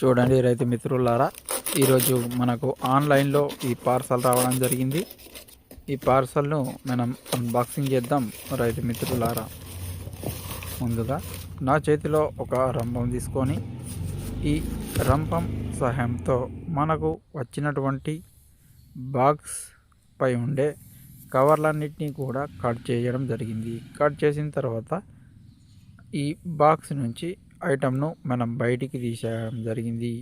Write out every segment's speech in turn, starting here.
చూడండి రైతు మిత్రులారా ఈరోజు మనకు ఆన్లైన్లో ఈ పార్సల్ రావడం జరిగింది. ఈ పార్సల్ను మనం అన్బాక్సింగ్ చేద్దాం రైతు మిత్రులారా. ముందుగా నా చేతిలో ఒక రంపం తీసుకొని ఈ రంపం సహాయంతో మనకు వచ్చినటువంటి బాక్స్ పై ఉండే కవర్లన్నింటినీ కూడా కట్ చేయడం జరిగింది. కట్ చేసిన తర్వాత ఈ బాక్స్ నుంచి ఐటమ్ను మనం బయటికి తీసేయడం జరిగింది.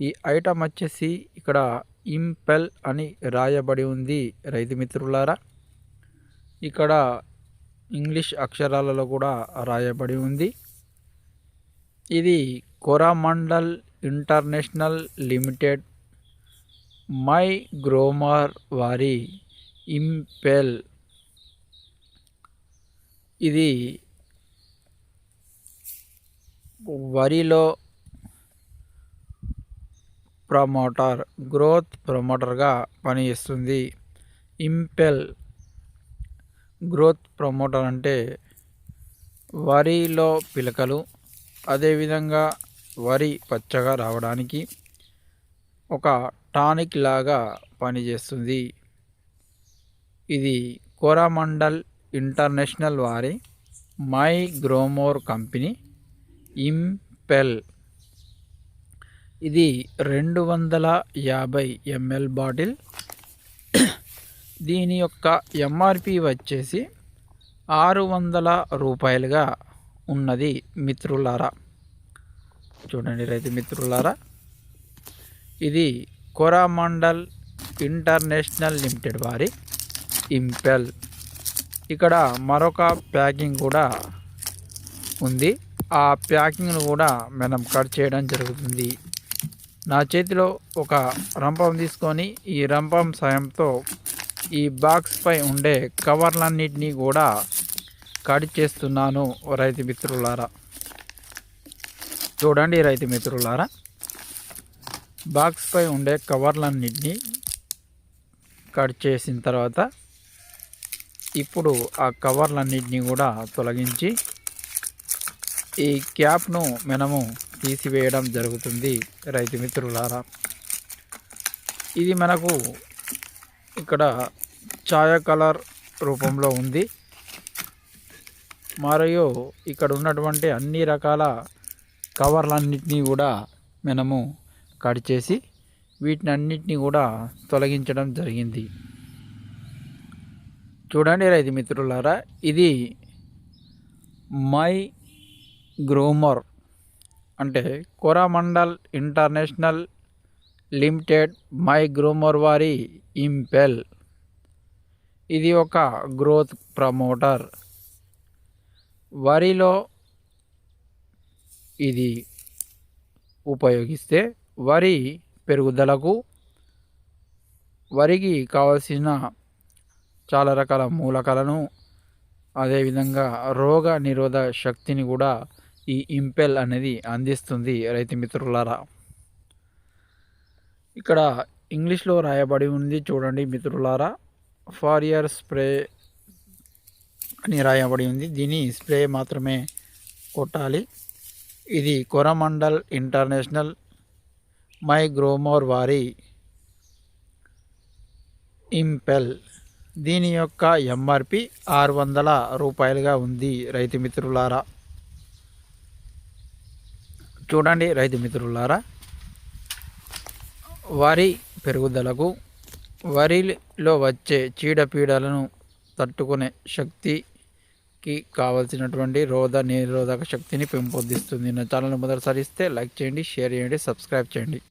ఈ ఐటమ్ వచ్చేసి ఇక్కడ ఇంపెల్ అని రాయబడి ఉంది రైతు మిత్రులారా. ఇక్కడ ఇంగ్లీష్ అక్షరాలలో కూడా రాయబడి ఉంది. ఇది Coromandel International Limited My Gromor వారి ఇంపెల్. ఇది వరిలో ప్రమోటర్ గ్రోత్ ప్రమోటర్గా పనిచేస్తుంది. ఇంపెల్ గ్రోత్ ప్రమోటర్ అంటే వరిలో పిలకలు అదేవిధంగా వరి పచ్చగా రావడానికి ఒక టానిక్ లాగా పనిచేస్తుంది. ఇది కోరామండల్ ఇంటర్నేషనల్ వారి మై గ్రోమోర్ కంపెనీ ఇంపెల్. ఇది రెండు వందల యాభై ఎంఎల్ బాటిల్. దీని యొక్క ఎంఆర్పి వచ్చేసి ఆరు వందల రూపాయలుగా ఉన్నది మిత్రులారా. చూడండి రైతు మిత్రులారా. ఇది కొరామండల్ ఇంటర్నేషనల్ లిమిటెడ్ వారి ఇంపెల్. ఇక్కడ మరొక ప్యాకింగ్ కూడా ఉంది. ఆ ప్యాకింగ్ను కూడా మనం కట్ చేయడం జరుగుతుంది. నా చేతిలో ఒక రంపం తీసుకొని ఈ రంపం సాయంతో ఈ బాక్స్ పై ఉండే కవర్లన్నింటినీ కూడా కట్ చేస్తున్నాను రైతు మిత్రులారా. చూడండి రైతు మిత్రులారా. బాక్స్ పై ఉండే కవర్లన్నింటినీ కట్ చేసిన తర్వాత ఇప్పుడు ఆ కవర్లన్నింటినీ కూడా తొలగించి ఈ క్యాప్ను మనము తీసివేయడం జరుగుతుంది రైతు మిత్రులారా. ఇది మనకు ఇక్కడ ఛాయ కలర్ రూపంలో ఉంది. మరియు ఇక్కడ ఉన్నటువంటి అన్ని రకాల కవర్లన్నింటినీ కూడా మనము కట్ చేసి వీటిని అన్నిటినీ కూడా తొలగించడం జరిగింది. చూడండి రైతు మిత్రులారా ఇది మై గ్రూమర్ అంటే Coromandel International Limited my Gromor వారి ఇంపెల్. ఇది ఒక గ్రోత్ ప్రమోటర్. వరిలో ఇది ఉపయోగిస్తే వరి పెరుగుదలకు వరికి కావలసిన చాలా రకాల మూలకాలను అదేవిధంగా రోగ నిరోధక శక్తిని కూడా ఈ ఇంపెల్ అనేది అందిస్తుంది రైతు మిత్రులారా. ఇక్కడ ఇంగ్లీష్లో రాయబడి ఉంది చూడండి మిత్రులారా. ఫార్ ఇయర్ స్ప్రే అని రాయబడి ఉంది. దీని స్ప్రే మాత్రమే కొట్టాలి. ఇది కొరమండల్ ఇంటర్నేషనల్ మై గ్రోమోర్ వారి ఇంపెల్. దీని యొక్క ఎంఆర్పి ఆరు వందల రూపాయలుగా ఉంది రైతు మిత్రులారా. చూడండి రైతు మిత్రులారా. వరి పెరుగుదలకు వరిలో వచ్చే చీడపీడలను తట్టుకునే శక్తికి కావలసినటువంటి రోధ నిరోధక శక్తిని పెంపొందిస్తుంది. నా ఛానల్ మొదటిసారి ఇస్తే లైక్ చేయండి షేర్ చేయండి సబ్స్క్రైబ్ చేయండి.